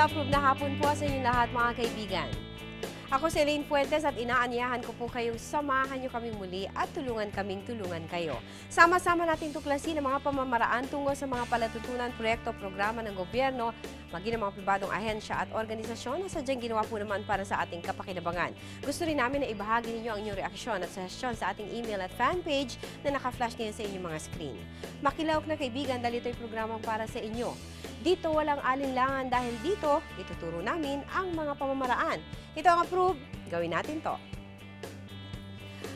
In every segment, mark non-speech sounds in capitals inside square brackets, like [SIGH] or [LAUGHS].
na-approve na hapon po sa inyong lahat mga kaibigan. Ako si Elaine Fuentes at inaanyahan ko po kayong samahan niyo kami muli at tulungan kaming tulungan kayo. Sama-sama natin tuklasin ang mga pamamaraan tungo sa mga palatutunan, proyekto, programa ng gobyerno, maging ng mga pribadong ahensya at organisasyon na sadyang ginawa po naman para sa ating kapakinabangan. Gusto rin namin na ibahagi ninyo ang inyong reaksyon at suggestion sa ating email at fan page na naka-flash ngayon sa inyong mga screen. Makilawak na kaibigan dahil ito'y programang para sa inyo. Dito walang alinlangan dahil dito ituturo namin ang mga pamamaraan. Ito ang approve, gawin natin to.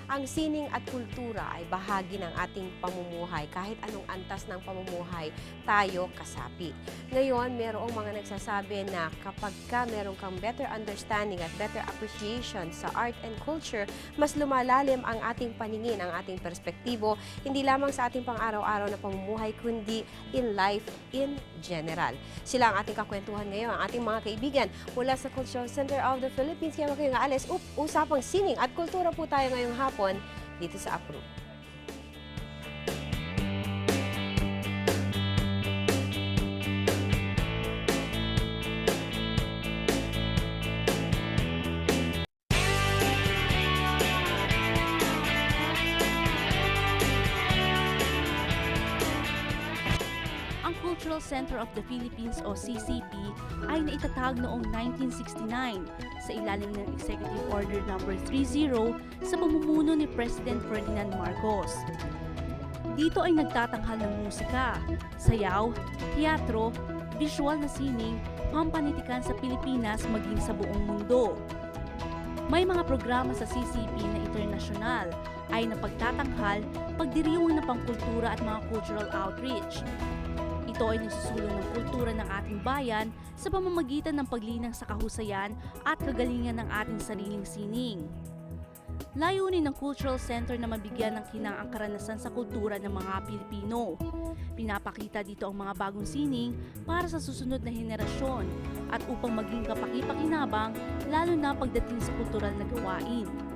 Ang sining at kultura ay bahagi ng ating pamumuhay. Kahit anong antas ng pamumuhay, tayo kasapi. Ngayon, merong mga nagsasabi na kapag ka meron kang better understanding at better appreciation sa art and culture, mas lumalalim ang ating paningin, ang ating perspektibo, hindi lamang sa ating pang-araw-araw na pamumuhay, kundi in life in general. Sila ang ating kakwentuhan ngayon, ang ating mga kaibigan mula sa Cultural Center of the Philippines. Kaya kayo nga alis, up, usapang sining at kultura po tayo ngayong hapon dito sa Approve. Cultural Center of the Philippines o CCP ay naitatag noong 1969 sa ilalim ng Executive Order No. 30 sa pamumuno ni President Ferdinand Marcos. Dito ay nagtatanghal ng musika, sayaw, teatro, visual na sining, pampanitikan sa Pilipinas maging sa buong mundo. May mga programa sa CCP na internasyonal ay napagtatanghal, pagdiriwang ng pangkultura at mga cultural outreach. Ito ay nagsusulong ng kultura ng ating bayan sa pamamagitan ng paglinang sa kahusayan at kagalingan ng ating sariling sining. Layunin ng Cultural Center na mabigyan ng kinang ang karanasan sa kultura ng mga Pilipino. Pinapakita dito ang mga bagong sining para sa susunod na henerasyon at upang maging kapaki-pakinabang lalo na pagdating sa kultural na gawain.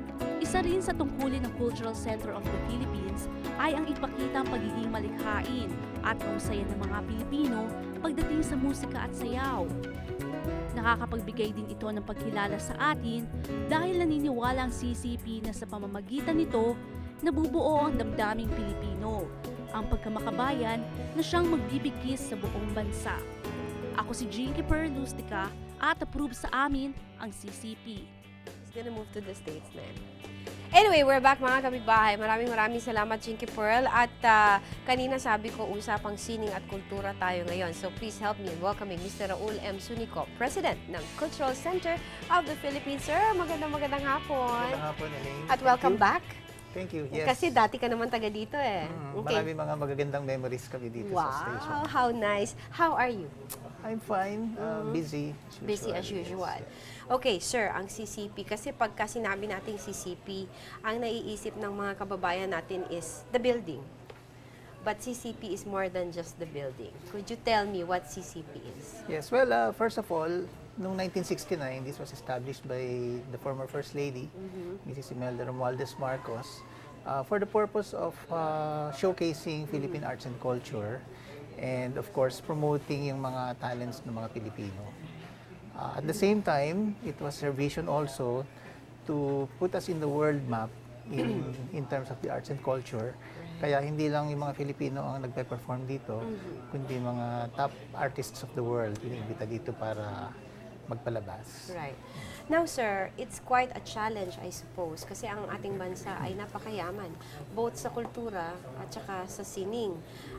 Isa rin sa tungkulin ng Cultural Center of the Philippines ay ang ipakita ang pagiging malikhain at kahusayan ng mga Pilipino pagdating sa musika at sayaw. Nakakapagbigay din ito ng pagkilala sa atin dahil naniniwala ang CCP na sa pamamagitan nito, nabubuo ang damdaming Pilipino, ang pagkamakabayan na siyang magbibigkis sa buong bansa. Ako si Jinky Perlustica at approve sa amin ang CCP. Gonna move to the States yan. Anyway, we're back mga kapitbahay. Maraming maraming salamat, Chinky Pearl. At ah, kanina sabi ko, usapang sining at kultura tayo ngayon. So please help me in welcoming Mr. Raul M. Sunico, President ng Cultural Center of the Philippines. Sir, magandang magandang hapon. Magandang hapon, Elaine. At welcome back. Thank you. Yes. Kasi dati ka naman taga dito eh. Mm, Marami mga magagandang memories kami dito sa station. Wow, how nice. How are you? I'm fine. uh, busy. as Busy as yes. usual. Okay, sir, ang CCP, kasi pagka sinabi nating CCP, ang naiisip ng mga kababayan natin is the building. But CCP is more than just the building. Could you tell me what CCP is? Yes. Well, uh, first of all, noong 1969, this was established by the former First Lady, Mrs. Imelda Romualdez Marcos, uh, for the purpose of uh, showcasing Philippine arts and culture and of course promoting yung mga talents ng mga Pilipino. Uh, at the same time, it was her vision also to put us in the world map in [CLEARS THROAT] in terms of the arts and culture. Kaya hindi lang yung mga Filipino ang nagpe-perform dito, kundi mga top artists of the world iniimbita dito para magpalabas. Right. Now, sir, it's quite a challenge, I suppose, kasi ang ating bansa ay napakayaman, both sa kultura at saka sa sining.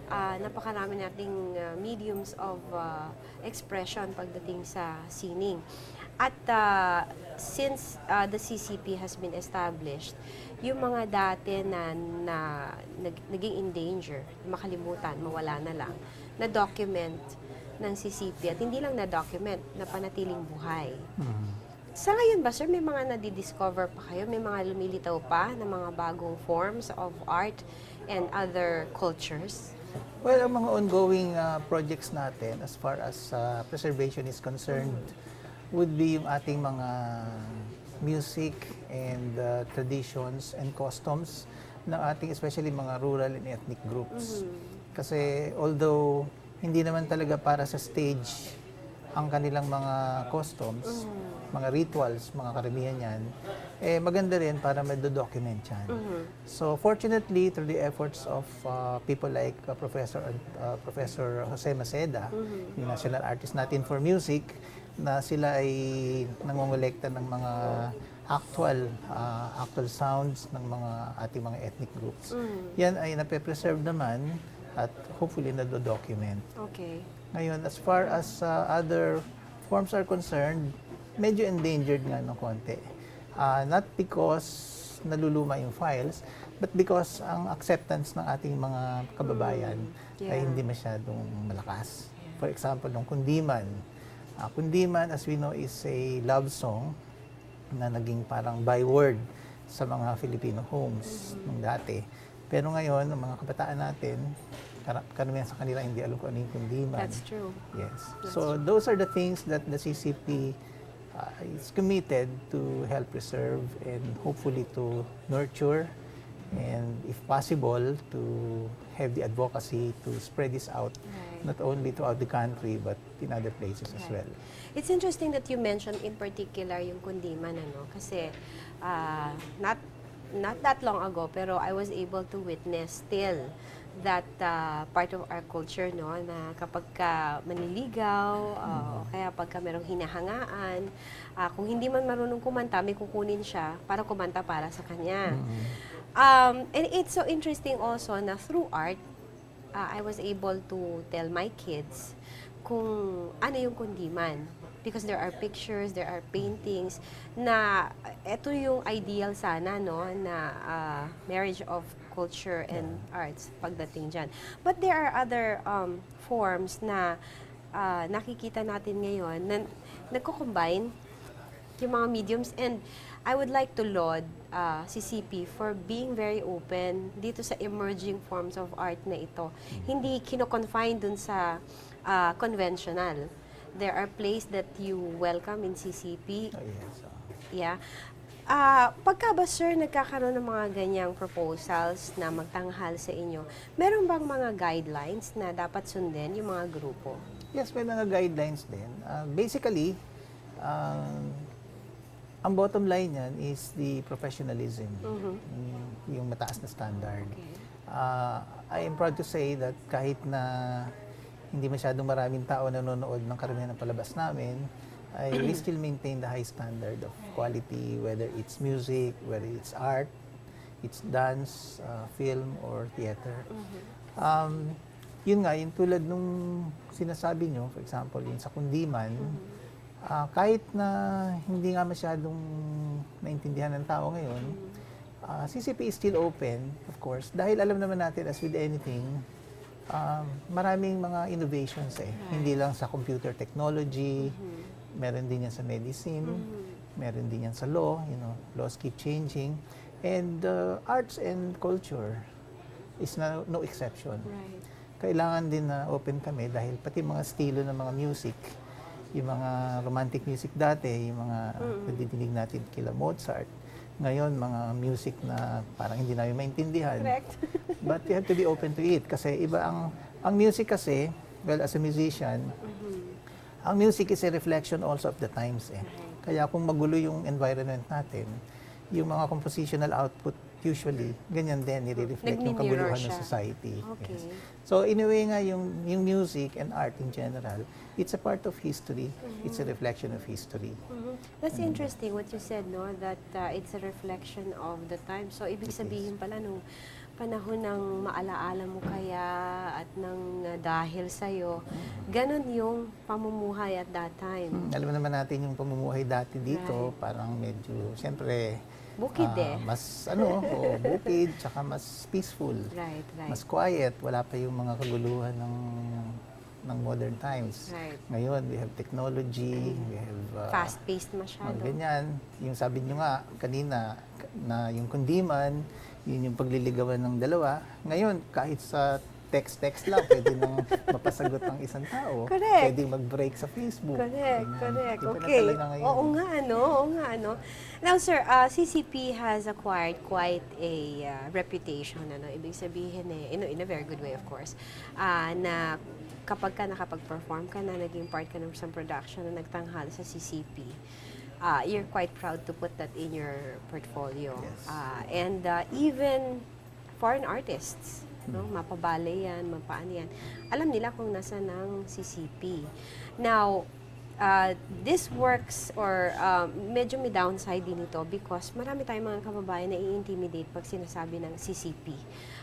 Ah, napakarami nating ah, mediums of ah, expression pagdating sa sining. At ah, since ah, the CCP has been established, yung mga dati na, na nag- naging in danger, makalimutan, mawala na lang, na document ng CCP at hindi lang na-document, na panatiling buhay. Sa ngayon ba, sir, may mga nadidiscover pa kayo? May mga lumilitaw pa na mga bagong forms of art and other cultures? Well, ang mga ongoing uh, projects natin as far as uh, preservation is concerned would be yung ating mga music and uh, traditions and customs ng ating especially mga rural and ethnic groups. Kasi although hindi naman talaga para sa stage ang kanilang mga customs, mga rituals, mga karamihan yan, eh maganda rin para ma-document yan. So fortunately, through the efforts of uh, people like uh, Professor uh, Professor Jose Maceda, yung national artist natin for music, na sila ay nangongolekta ng mga actual uh, actual sounds ng mga ating mga ethnic groups. Yan ay nape-preserve naman at hopefully na-document. Okay. Ngayon, as far as uh, other forms are concerned, medyo endangered nga ng konti. Uh, not because naluluma yung files, but because ang acceptance ng ating mga kababayan Mm, yeah. ay hindi masyadong malakas. For example, ng Kundiman. Uh, Kundiman, as we know, is a love song na naging parang byword sa mga Filipino homes Mm-hmm. nung dati. Pero ngayon, ang mga kabataan natin, karamihan sa kanila hindi alam kung ano yung Kundiman. That's true. Yes. So those are the things that the CCP uh, is committed to help preserve and hopefully to nurture and if possible to have the advocacy to spread this out Right. not only throughout the country but in other places as Right. well. It's interesting that you mentioned in particular yung kundiman, ano? Kasi ah, not not that long ago, pero I was able to witness still that ah, part of our culture, no? Na kapag ka maniligaw, ah, o kaya pagka merong hinahangaan, ah, kung hindi man marunong kumanta, may kukunin siya para kumanta para sa kanya. Um, and it's so interesting also na through art, uh, I was able to tell my kids kung ano yung kundiman. Because there are pictures, there are paintings na ito yung ideal sana, no, na uh, marriage of culture and arts pagdating dyan. But there are other um, forms na uh, nakikita natin ngayon na nagko-combine yung mga mediums and I would like to laud uh, si CP for being very open dito sa emerging forms of art na ito. Hindi kino-confine dun sa uh, conventional. There are plays that you welcome in CCP. Oh, yes. oh. Yeah. Ah, pagka ba sir nagkakaroon ng mga ganyang proposals na magtanghal sa inyo, meron bang mga guidelines na dapat sundin yung mga grupo? Yes, may mga guidelines din. Uh, basically, um, ang bottom line yan is the professionalism, Mhm. yung, yung mataas na standard. Okay. Uh, I am proud to say that kahit na hindi masyadong maraming tao nanonood ng karamihan ng palabas namin, ay we still maintain the high standard of quality, whether it's music, whether it's art, it's dance, uh, film, or theater. Um, yun nga, yung tulad nung sinasabi nyo, for example, yung sa Kundiman, ah, kahit na hindi nga masyadong naintindihan ng tao ngayon, ah, CCP is still open, of course, dahil alam naman natin, as with anything, um, maraming mga innovations eh. Hindi lang sa computer technology, meron din yan sa medicine, meron din yan sa law, you know, laws keep changing. And uh, arts and culture is no, no exception. Right. Kailangan din na open kami dahil pati mga estilo ng mga music, yung mga romantic music dati, yung mga nadidinig natin kila Mozart, ngayon mga music na parang hindi namin maintindihan. Correct. [LAUGHS] But you have to be open to it kasi iba ang ang music kasi, well as a musician, ang music is a reflection also of the times eh. Kaya kung magulo yung environment natin, yung mga compositional output usually ganyan din nire-reflect yung kaguluhan ng society. Okay. Yes. So in a way nga yung yung music and art in general, it's a part of history. It's a reflection of history. Mhm. That's interesting what you said, no? That uh, it's a reflection of the time. So, ibig sabihin pala nung panahon ng maalaala mo kaya at ng uh, dahil sa'yo, ganun yung pamumuhay at that time. Hmm, alam naman natin yung pamumuhay dati dito, Right. parang medyo siyempre Bukid ah, eh. mas ano, [LAUGHS] o bukid, tsaka mas peaceful. Right, right. Mas quiet, wala pa yung mga kaguluhan ng ng modern times. Right. Ngayon, we have technology, we have uh, Fast-paced mga masyado. ganyan. Yung sabi nyo nga kanina, na yung kundiman, yun yung pagliligawan ng dalawa. Ngayon, kahit sa text-text lang, pwede nang [LAUGHS] mapasagot ng isang tao. Correct. Pwede mag-break sa Facebook. Correct, Ganyan. correct. Iba Okay. Oo nga, ano, oo nga, ano. Now, sir, uh, CCP has acquired quite a uh, reputation, ano, ibig sabihin eh, in, a- in a very good way, of course, ah, na kapag ka nakapag-perform ka na, naging part ka ng isang production na nagtanghal sa CCP, uh, you're quite proud to put that in your portfolio. Yes. Ah, and uh, even foreign artists, no, mapabale yan, mapaano yan, alam nila kung nasa ng CCP. Now, uh, this works or um, medyo may downside din ito because marami tayong mga kababayan na i-intimidate pag sinasabi ng CCP.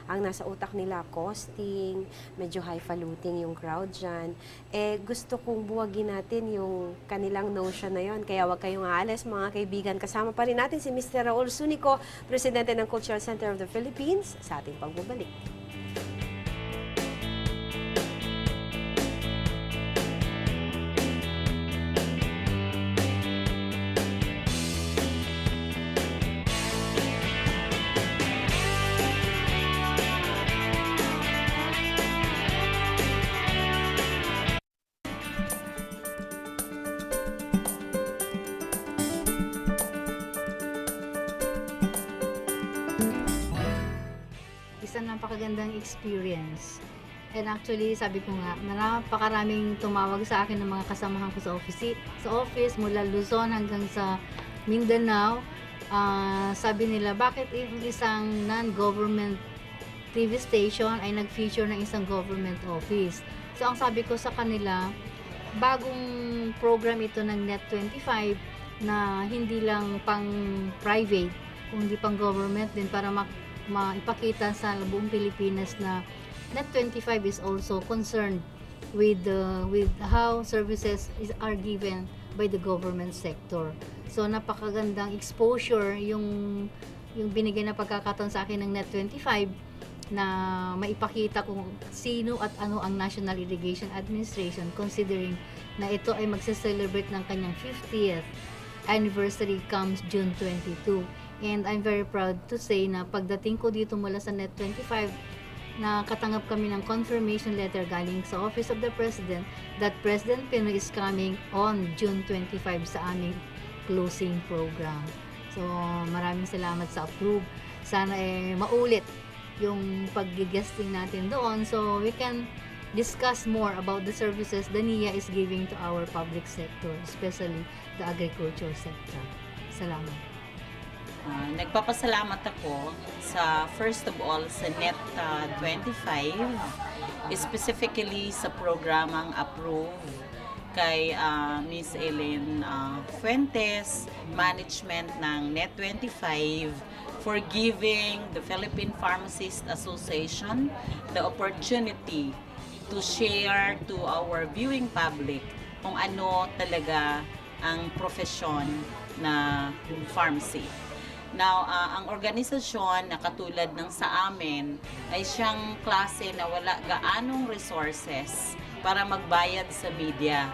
Ang nasa utak nila, costing, medyo highfalutin yung crowd dyan. Eh, gusto kong buwagin natin yung kanilang notion na yon. Kaya wag kayong aalis, mga kaibigan. Kasama pa rin natin si Mr. Raul Sunico, Presidente ng Cultural Center of the Philippines, sa ating pagbabalik. Actually, sabi ko nga, napakaraming tumawag sa akin ng mga kasamahan ko sa office, sa office mula Luzon hanggang sa Mindanao. Ah, sabi nila, bakit yung isang non-government TV station ay nag-feature ng isang government office? So, ang sabi ko sa kanila, bagong program ito ng Net25 na hindi lang pang private, kundi pang government din para mak maipakita sa buong Pilipinas na Net25 is also concerned with the with how services is, are given by the government sector. So napakagandang exposure yung yung binigay na pagkakataon sa akin ng Net25 na maipakita kung sino at ano ang National Irrigation Administration considering na ito ay magse-celebrate ng kanyang 50th anniversary comes June 22. And I'm very proud to say na pagdating ko dito mula sa Net25, nakatanggap kami ng confirmation letter galing sa Office of the President that President Pinoy is coming on June 25 sa aming closing program. So, maraming salamat sa approve. Sana eh maulit yung pag-guesting natin doon so we can discuss more about the services the NIA is giving to our public sector, especially the agriculture sector. Salamat. Ah, nagpapasalamat ako sa first of all sa Net ah, 25 specifically sa programang approve kay ah, Miss Ellen ah, Fuentes management ng Net 25 for giving the Philippine Pharmacist Association the opportunity to share to our viewing public kung ano talaga ang profesyon na pharmacy. Now, ah, ang organisasyon na katulad ng sa amin ay siyang klase na wala gaanong resources para magbayad sa media.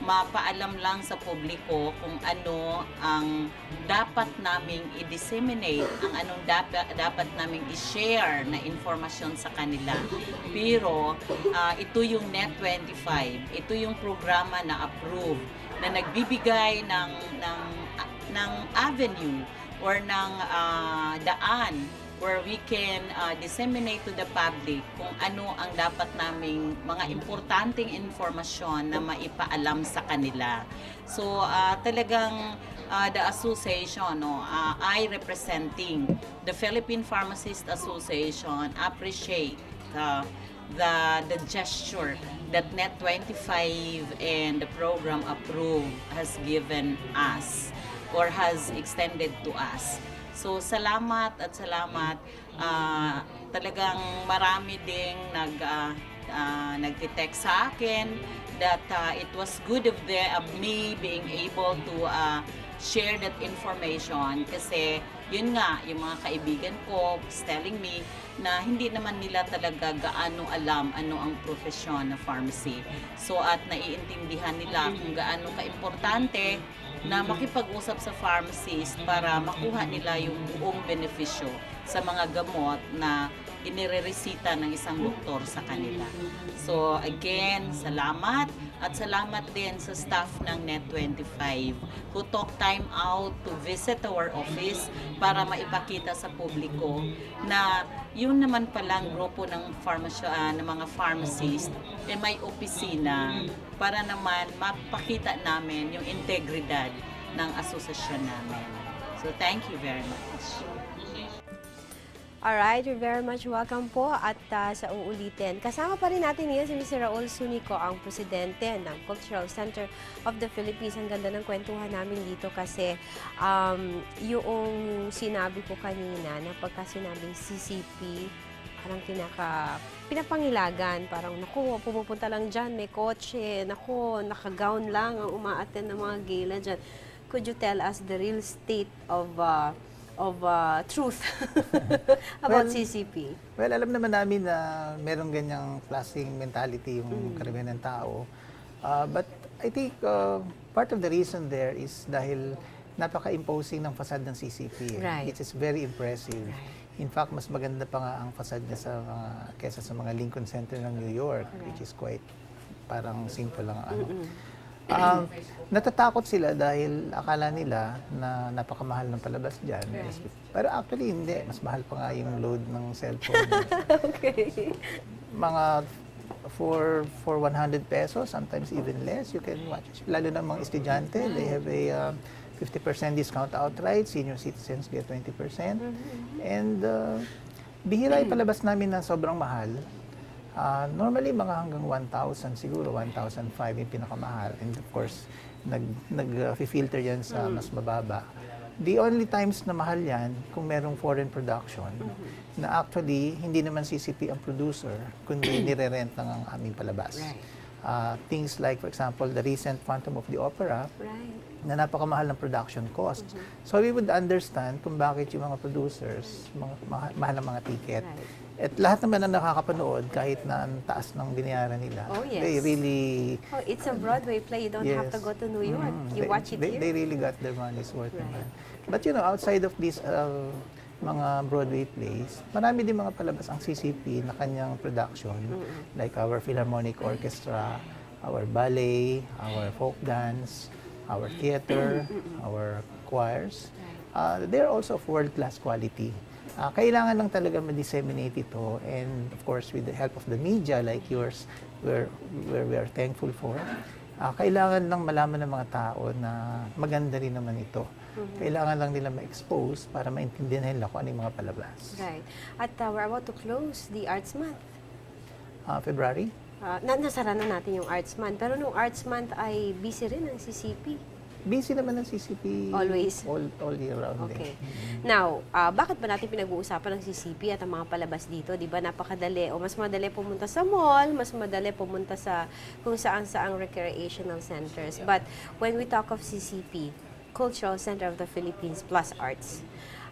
Mapaalam lang sa publiko kung ano ang dapat naming i-disseminate, ang anong dapat, dapat naming i-share na informasyon sa kanila. Pero ah, ito yung Net25, ito yung programa na approved na nagbibigay ng ng ng avenue or ng ah, daan where we can ah, disseminate to the public kung ano ang dapat naming mga importanteng informasyon na maipaalam sa kanila. So ah, talagang ah, the association no ah, I representing the Philippine Pharmacist Association appreciate ah, the the gesture that Net 25 and the program approved has given us or has extended to us. So salamat at salamat. Ah, talagang marami ding nag uh, nagte-text sa akin that ah, it was good of the of me being able to ah, share that information kasi yun nga, yung mga kaibigan ko telling me na hindi naman nila talaga gaano alam ano ang profesyon na pharmacy. So at naiintindihan nila kung gaano kaimportante na makipag-usap sa pharmacist para makuha nila yung buong benepisyo sa mga gamot na inireresita ng isang doktor sa kanila. So again, salamat at salamat din sa staff ng Net25 who took time out to visit our office para maipakita sa publiko na yun naman palang grupo ng pharmacy, ah, ng mga pharmacist eh may opisina para naman mapakita namin yung integridad ng asosasyon namin. So thank you very much. Alright, you're very much welcome po at ah, sa uulitin. Kasama pa rin natin ngayon si Mr. Raul Sunico, ang presidente ng Cultural Center of the Philippines. Ang ganda ng kwentuhan namin dito kasi um, yung sinabi ko kanina na pagka sinabing CCP, parang pinaka pinapangilagan, parang naku, pumupunta lang dyan, may kotse, naku, nakagown lang ang umaattend ng mga gala dyan. Could you tell us the real state of uh, of uh, truth [LAUGHS] about Well, CCP? Well, alam naman namin na merong ganyang klaseng mentality yung karamihan ng tao. Uh, but I think uh, part of the reason there is dahil napaka-imposing ng fasad ng CCP. eh. Right. It is very impressive. In fact, mas maganda pa nga ang fasad niya sa mga, kesa sa mga Lincoln Center ng New York, which is quite parang simple lang ang ano. Um, natatakot sila dahil akala nila na napakamahal ng palabas dyan. Pero actually hindi. Mas mahal pa nga yung load ng cellphone. [LAUGHS] okay. mga for for 100 pesos, sometimes even less, you can watch. Lalo na mga estudyante, they have a um, 50% discount outright, senior citizens get 20%. And uh, bihira yung palabas namin na sobrang mahal. Ah, normally, mga hanggang 1,000 siguro, 1,005 yung pinakamahal. And of course, nag, nag-filter yan sa mas mababa. The only times na mahal yan, kung merong foreign production, na actually, hindi naman CCP ang producer, kundi [CLEARS THROAT] nire-rent lang ang aming palabas. Right. Ah, things like, for example, the recent Phantom of the Opera, Right. na napakamahal ng production cost. So we would understand kung bakit yung mga producers, mga, mahal, mahal ng mga ticket. Right. At lahat naman na nakakapanood, kahit na ang taas ng binayaran nila, Oh, yes. they really... Oh, it's a Broadway play. You don't have to Yes. go to New York. Mm, You they, watch it they, here. They really got their money's worth Right. naman. But you know, outside of these uh, mga Broadway plays, marami din mga palabas ang CCP na kanyang production, like our Philharmonic Orchestra, our ballet, our folk dance, our theater, our choirs. Uh, they're also of world-class quality. Ah, kailangan lang talaga ma-disseminate ito and of course with the help of the media like yours, we're, we're, we're thankful for. Ah, kailangan lang malaman ng mga tao na maganda rin naman ito. Kailangan lang nila ma-expose para maintindihan nila kung ano yung mga palabas. Right. At uh, we're about to close the Arts Month. Ah, February? Uh, na nasara na natin yung Arts Month. Pero nung Arts Month ay busy rin ang CCP. Busy naman ng CCP Always? all, all year round. Okay. eh. Now, ah, bakit ba natin pinag-uusapan ng CCP at ang mga palabas dito? Di ba napakadali o mas madali pumunta sa mall, mas madali pumunta sa kung saan saang recreational centers. But when we talk of CCP, Cultural Center of the Philippines plus Arts,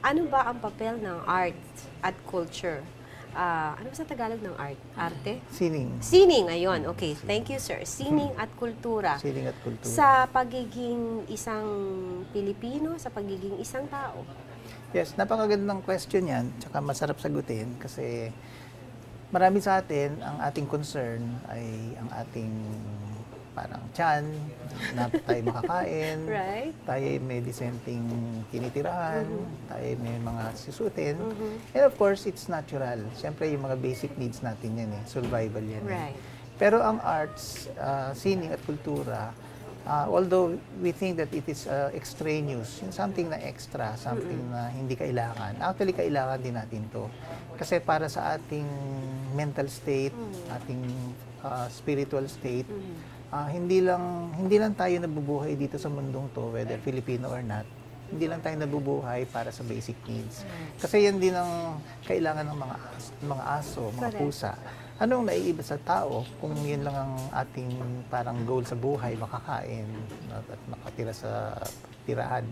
ano ba ang papel ng art at culture? Ah, ano ba sa Tagalog ng art? Arte? Sining. Sining, ayun. Okay, thank you sir. Sining at kultura. Sining at kultura. Sa pagiging isang Pilipino, sa pagiging isang tao. Yes, napakagandang question yan. Tsaka masarap sagutin kasi marami sa atin, ang ating concern ay ang ating parang tiyan, na tayo makakain, [LAUGHS] Right? tayo ay may disenteng tinitirahan, tayo ay may mga susutin. Mm-hmm. And of course, it's natural. Siyempre, yung mga basic needs natin yan eh. Survival yan eh. Right. Pero ang arts, uh, sining at kultura, uh, although we think that it is uh, extraneous, something na extra, something na hindi kailangan, actually kailangan din natin to. Kasi para sa ating mental state, ating uh, spiritual state, uh, hindi lang hindi lang tayo nabubuhay dito sa mundong to, whether Filipino or not, hindi lang tayo nabubuhay para sa basic needs. Kasi yan din ang kailangan ng mga mga, aso, mga Correct. pusa. Anong naiiba sa tao kung yun lang ang ating parang goal sa buhay, makakain at at makatira sa tirahan.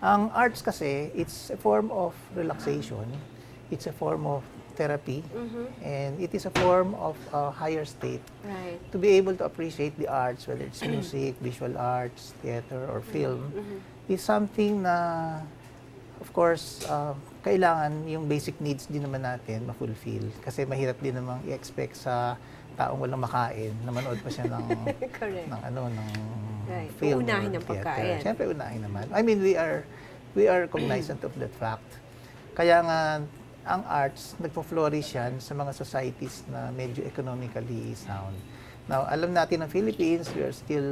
Ang arts kasi, it's a form of relaxation, it's a form of therapy, and it is a form of a higher state Right. to be able to appreciate the arts, whether it's music, visual arts, theater, or film, is something na of course, uh, kailangan yung basic needs din naman natin ma-fulfill. Kasi mahirap din namang i-expect sa taong walang makain na manood pa siya ng, [LAUGHS] ng ano, ng Right. film ang theater. pagkain. Siyempre, unahin naman. I mean, we are, we are cognizant of that fact. Kaya nga, ang arts, nagpo-flourish yan sa mga societies na medyo economically sound. Now, alam natin ng Philippines, we are still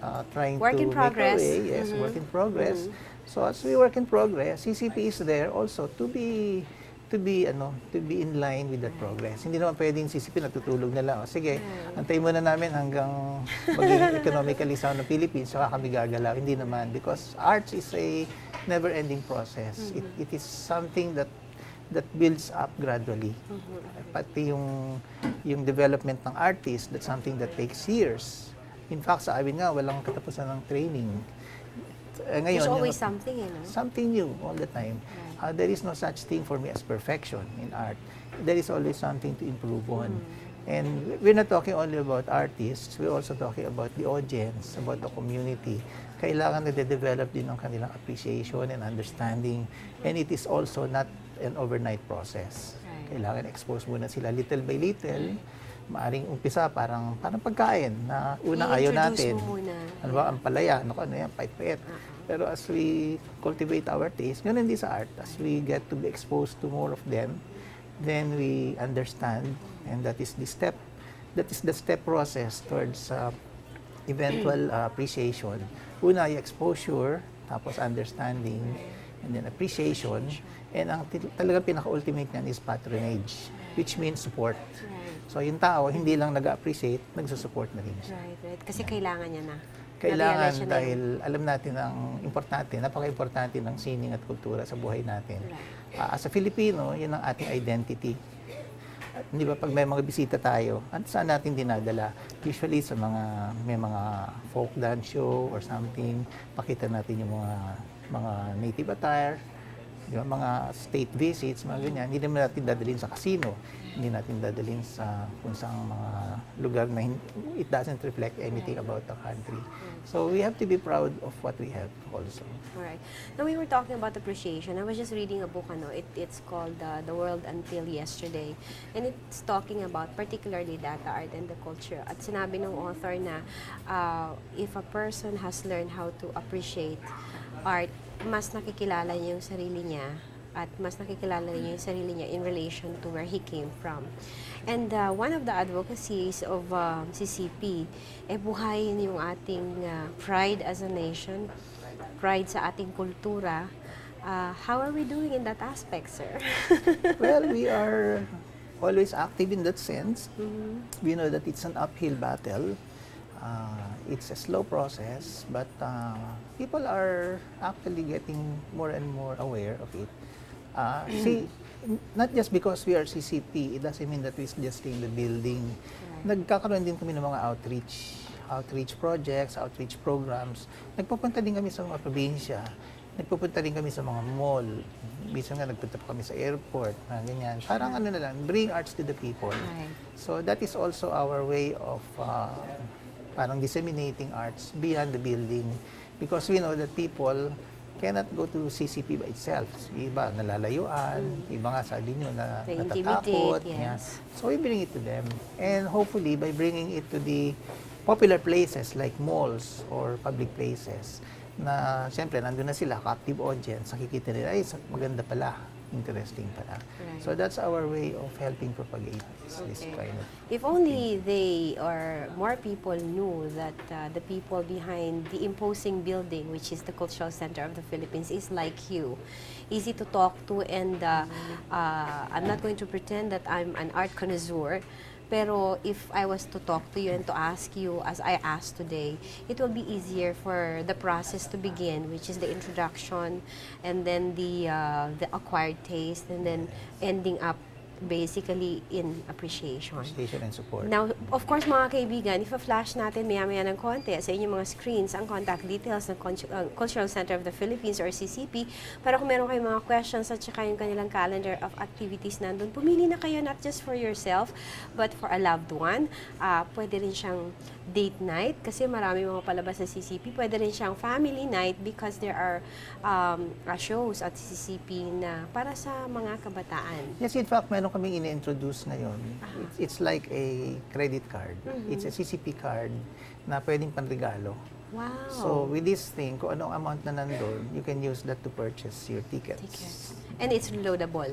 uh, trying Work to in make progress. our way. Yes, Mhm. work in progress. So as we work in progress, CCP is there also to be to be ano to be in line with that progress. Hindi naman pwedeng CCP natutulog na lang. O, sige, antayin muna namin hanggang maging [LAUGHS] economically sound ng Philippines saka kami gagalaw. Hindi naman because arts is a never-ending process. It, it is something that that builds up gradually. Pati yung yung development ng artist, that's something that takes years. In fact, sa amin nga, walang katapusan ng training. Eh, ngayon, There's always something, eh, no? something new all the time. Uh, there is no such thing for me as perfection in art. There is always something to improve on. And we're not talking only about artists, we're also talking about the audience, about the community. Kailangan na develop din ng kanilang appreciation and understanding. And it is also not an overnight process. Right. Kailangan expose muna sila little by little. Maaring umpisa parang parang pagkain na una ayaw natin. mo muna. Ano ba, ang palaya, ano, ano yan, pait-pait. Pero as we cultivate our taste, ganun din sa art. As we get to be exposed to more of them, then we understand, and that is the step, that is the step process towards uh, eventual uh, appreciation. Una, exposure, tapos understanding, and then appreciation, and ang talagang pinaka-ultimate niyan is patronage, which means support. Right. So yung tao, hindi lang nag-appreciate, nagsusupport na rin siya. Right, right. Kasi kailangan niya na. Kailangan na dahil alam natin ang importante, napaka-importante ng sining at kultura sa buhay natin. Ah, as a Filipino, yun ang ating identity. At, Di ba, pag may mga bisita tayo, at saan natin dinadala? Usually sa mga, may mga folk dance show or something, pakita natin yung mga, mga native attire, di ba, mga state visits, mga ganyan. Hindi naman natin dadalhin sa casino. Hindi natin dadalhin sa kung saan mga lugar na it doesn't reflect anything about the country. So we have to be proud of what we have also. Alright. Now we were talking about appreciation. I was just reading a book, ano, it, it's called uh, The World Until Yesterday. And it's talking about particularly that, the art and the culture. At sinabi ng author na uh, if a person has learned how to appreciate art, mas nakikilala niya yung sarili niya at mas nakikilala niya yung sarili niya in relation to where he came from. And uh, one of the advocacies of um, CCP, eh buhayin yung ating uh, pride as a nation, pride sa ating kultura. Uh, how are we doing in that aspect, sir? [LAUGHS] well, we are always active in that sense. Mhm. We know that it's an uphill battle. Uh, it's a slow process, but uh, people are actually getting more and more aware of it. Uh, see, [CLEARS THROAT] not just because we are CCP, it doesn't mean that we just stay in the building. Nagkakaroon din kami ng mga outreach, outreach projects, outreach programs. Nagpupunta din kami sa mga probinsya. Nagpupunta din kami sa mga mall. Bisa nga nagpunta pa kami sa airport, mga ganyan. Parang ano na lang, bring arts to the people. Right. So that is also our way of uh, parang disseminating arts beyond the building because we know that people cannot go to CCP by itself. Iba nalalayuan, iba nga sabi nyo na Na-intimidate, natatakot. yes. yeah. So we bring it to them. And hopefully by bringing it to the popular places like malls or public places na siyempre nandun na sila, captive audience, nakikita nila, ay maganda pala, interesting pala. Right. So that's our way of helping propagate this, this Okay. kind of If only they or more people knew that uh, the people behind the imposing building, which is the Cultural Center of the Philippines, is like you. Easy to talk to, and uh, uh, I'm not going to pretend that I'm an art connoisseur. Pero if I was to talk to you and to ask you, as I asked today, it will be easier for the process to begin, which is the introduction, and then the uh, the acquired taste, and then ending up basically in appreciation. Appreciation and support. Now, of course, mga kaibigan, if-flash natin maya-maya ng konti sa inyong mga screens ang contact details ng uh, Cultural Center of the Philippines or CCP. Pero kung meron kayong mga questions at saka yung kanilang calendar of activities nandun, pumili na kayo not just for yourself, but for a loved one. Ah, pwede rin siyang date night kasi marami mga palabas sa CCP. Pwede rin siyang family night because there are um, uh, shows at CCP na para sa mga kabataan. Yes, in fact, meron kaming ini-introduce ngayon. It's, it's like a credit card. It's a CCP card na pwedeng panregalo. Wow! So, with this thing, kung anong amount na nandun, you can use that to purchase your tickets. Tickets. And it's reloadable.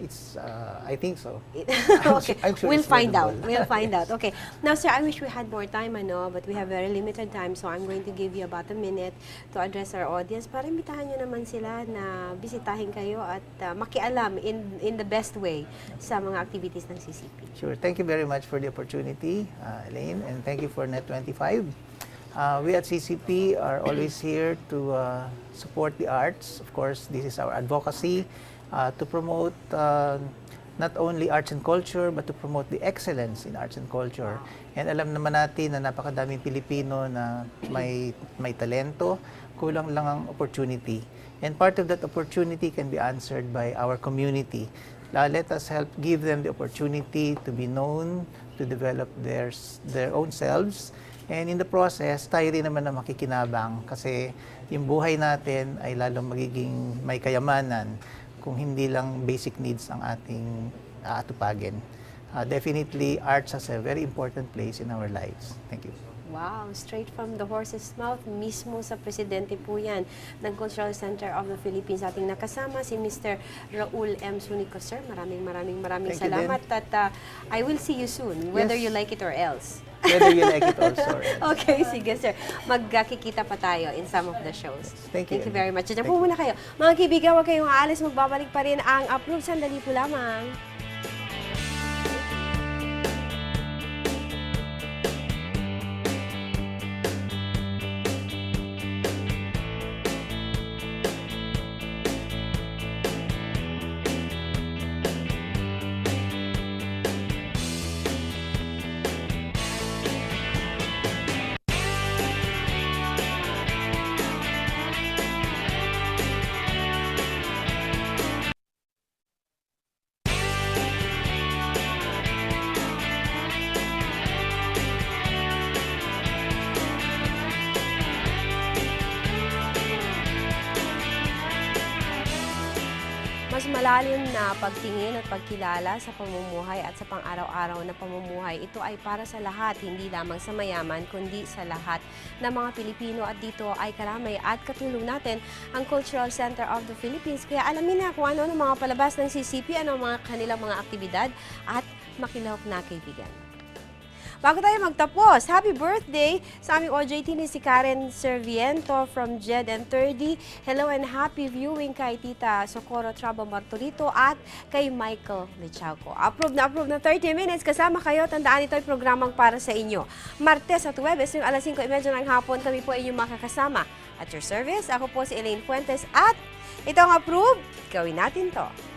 It's, uh, I think so. It- I'm okay, [LAUGHS] su- I'm sure we'll find out. We'll [LAUGHS] find out. Okay. Now, sir, I wish we had more time, ano, but we have very limited time, so I'm going to give you about a minute to address our audience para imbitahan nyo naman sila na bisitahin kayo at uh, makialam in in the best way sa mga activities ng CCP. Sure. Thank you very much for the opportunity, uh, Elaine, and thank you for Net25. Uh, we at CCP are always here to uh, support the arts. Of course, this is our advocacy uh, to promote uh, not only arts and culture, but to promote the excellence in arts and culture. And alam naman natin na napakadaming Pilipino na may, may talento, kulang lang ang opportunity. And part of that opportunity can be answered by our community. Uh, let us help give them the opportunity to be known, to develop their, their own selves. And in the process, tayo rin naman na makikinabang kasi yung buhay natin ay lalong magiging may kayamanan kung hindi lang basic needs ang ating aatupagin. Uh, definitely, arts has a very important place in our lives. Thank you. Wow, straight from the horse's mouth, mismo sa presidente po yan ng Cultural Center of the Philippines. Ating nakasama si Mr. Raul M. Sunico. Sir, maraming maraming maraming Thank salamat at uh, I will see you soon, whether Yes. you like it or else. Whether you like it also. or. [LAUGHS] Okay, sige sir. Magkikita pa tayo in some of the shows. Thank you. Thank you very much. Diyan po muna kayo. Mga kaibigan, huwag kayong aalis. Magbabalik pa rin ang Approve. Sandali po lamang. Malalim na pagtingin at pagkilala sa pamumuhay at sa pang-araw-araw na pamumuhay. Ito ay para sa lahat, hindi lamang sa mayaman, kundi sa lahat ng mga Pilipino. At dito ay karamay at katulong natin ang Cultural Center of the Philippines. Kaya alamin na kung ano ang mga palabas ng CCP, ano ang mga kanilang mga aktibidad at makilahok na kaibigan. Bago tayo magtapos, happy birthday sa aming OJT ni si Karen Serviento from Jed and 30. Hello and happy viewing kay Tita Socorro Traba Martorito at kay Michael Lichauco. Approve na approve na 30 minutes. Kasama kayo. Tandaan ito ay programang para sa inyo. Martes at Webes, yung alas 5.30 ng hapon, kami po inyong makakasama. At your service, ako po si Elaine Fuentes at ito ang approve. Gawin natin to.